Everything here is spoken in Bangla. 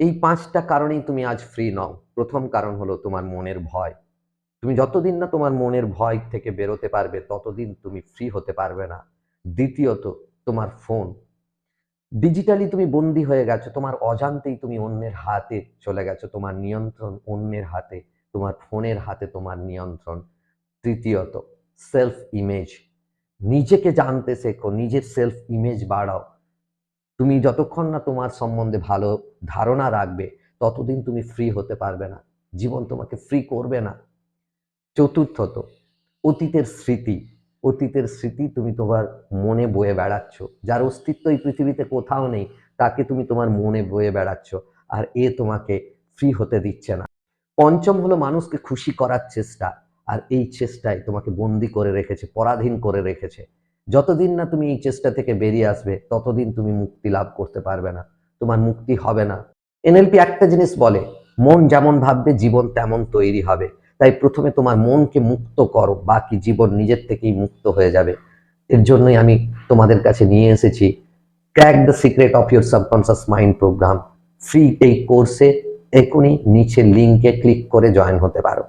এই পাঁচটা কারণেই তুমি আজ ফ্রি নও। প্রথম কারণ হলো তোমার মনের ভয়। তুমি যতদিন না তোমার মনের ভয় থেকে বেরোতে পারবে, ততদিন তুমি ফ্রি হতে পারবে না। দ্বিতীয়ত, তোমার ফোন ডিজিটালি তুমি বন্দি হয়ে গেছো, তোমার অজান্তেই তুমি অন্যের হাতে চলে গেছো, তোমার নিয়ন্ত্রণ অন্যের হাতে, তোমার ফোনের হাতে তোমার নিয়ন্ত্রণ। তৃতীয়ত সেলফ ইমেজ নিজেকে জানতে শেখো, নিজের সেলফ ইমেজ বাড়াও। তুমি যতক্ষণ না তোমার সম্বন্ধে ভালো ধারণা রাখবে, ততদিন তুমি ফ্রি হতে পারবে না। জীবন তোমাকে ফ্রি করবে না। চতুর্থত, অতীতের স্মৃতি। অতীতের স্মৃতি তুমি তোমার মনে বয়ে বেড়াচ্ছ। যার অস্তিত্ব এই পৃথিবীতে কোথাও নেই, তাকে তুমি তোমার মনে বয়ে বেড়াচ্ছ। আর এ তোমাকে ফ্রি হতে দিচ্ছে না। পঞ্চম হলো মানুষকে খুশি করার চেষ্টা। আর এই চেষ্টায় তোমাকে বন্দি করে রেখেছে, পরাধীন করে রেখেছে। যতদিন না তুমি এই চেষ্টা থেকে বেরিয়ে আসবে, ততদিন তুমি মুক্তি লাভ করতে পারবে না। তোমার মুক্তি হবে না। এনএলপি একটা জিনিস বলে, মন যেমন ভাববে, জীবন তেমন তৈরি হবে। তাই প্রথমে তোমার মনকে মুক্ত করো, বাকি জীবন নিজের থেকেই মুক্ত হয়ে যাবে। এর জন্যই আমি তোমাদের কাছে নিয়ে এসেছি crack the secret of your subconscious mind program free এই কোর্সে এখনই নিচে লিঙ্কে ক্লিক করে জয়েন হতে পারো।